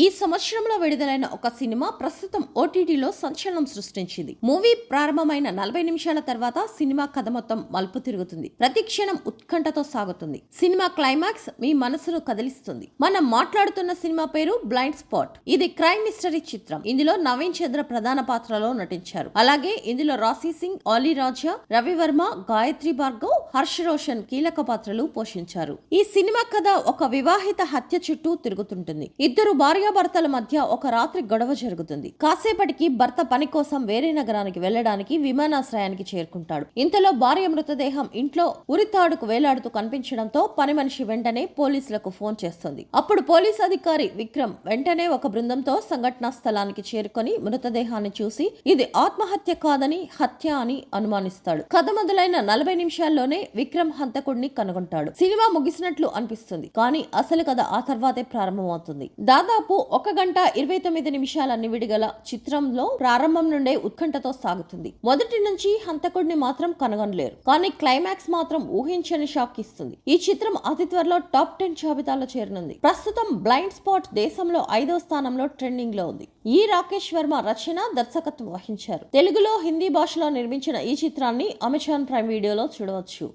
ఈ సంవత్సరంలో విడుదలైన ఒక సినిమా ప్రస్తుతం ఓటీటీలో సంచలనం సృష్టించింది. మూవీ ప్రారంభమైన నలభై నిమిషాల తర్వాత సినిమా కథ మొత్తం మలుపు తిరుగుతుంది. ప్రతి క్షణం ఉత్కంఠతో సాగుతుంది. సినిమా క్లైమాక్స్ మీ మనసును కదిలిస్తుంది. మనం మాట్లాడుతున్న సినిమా పేరు బ్లైండ్ స్పాట్ ఇది క్రైమ్ మిస్టరీ చిత్రం. ఇందులో నవీన్ చంద్ర ప్రధాన పాత్రలో నటించారు. అలాగే ఇందులో రాశీ సింగ్ ఆలీ రాజా రవివర్మ గాయత్రి భార్గవ్ హర్ష్ రోషన్ కీలక పాత్రలు పోషించారు. ఈ సినిమా కథ ఒక వివాహిత హత్య చుట్టూ తిరుగుతుంటుంది. ఇద్దరు భార్య భార్యాభర్తల మధ్య ఒక రాత్రి గొడవ జరుగుతుంది. కాసేపటికి భర్త పని కోసం వేరే నగరానికి వెళ్ళడానికి విమానాశ్రయానికి చేరుకుంటాడు. ఇంతలో భార్య మృతదేహం ఇంట్లో ఉరితాడుకు వేలాడుతూ కనిపించడంతో పని మనిషి వెంటనే పోలీసులకు ఫోన్ చేస్తుంది. అప్పుడు పోలీస్ అధికారి విక్రమ్ వెంటనే ఒక బృందంతో సంఘటనా స్థలానికి చేరుకొని మృతదేహాన్ని చూసి ఇది ఆత్మహత్య కాదని హత్య అని అనుమానిస్తాడు. కథ మొదలైన నలభై నిమిషాల్లోనే విక్రమ్ హంతకుడిని కనుగొంటాడు. సినిమా ముగిసినట్లు అనిపిస్తుంది కానీ అసలు కథ ఆ తర్వాతే ప్రారంభమవుతుంది. దాదాపు ఒక గంట ఇరవై తొమ్మిది నిమిషాల నివిడిగల చిత్రంలో ప్రారంభం నుండే ఉత్కంఠతో సాగుతుంది. మొదటి నుంచి హంతకుడిని మాత్రం కనుగొనలేరు. కానీ క్లైమాక్స్ మాత్రం ఊహించని షాక్ ఇస్తుంది. ఈ చిత్రం అతి త్వరలో టాప్ టెన్ జాబితాలో చేరనుంది. ప్రస్తుతం బ్లైండ్ స్పాట్ దేశంలో ఐదో స్థానంలో ట్రెండింగ్లో ఉంది. ఈ రాకేష్ వర్మ రచన దర్శకత్వం వహించారు. తెలుగులో హిందీ భాషలో నిర్మించిన ఈ చిత్రాన్ని అమెజాన్ ప్రైమ్ వీడియోలో చూడవచ్చు.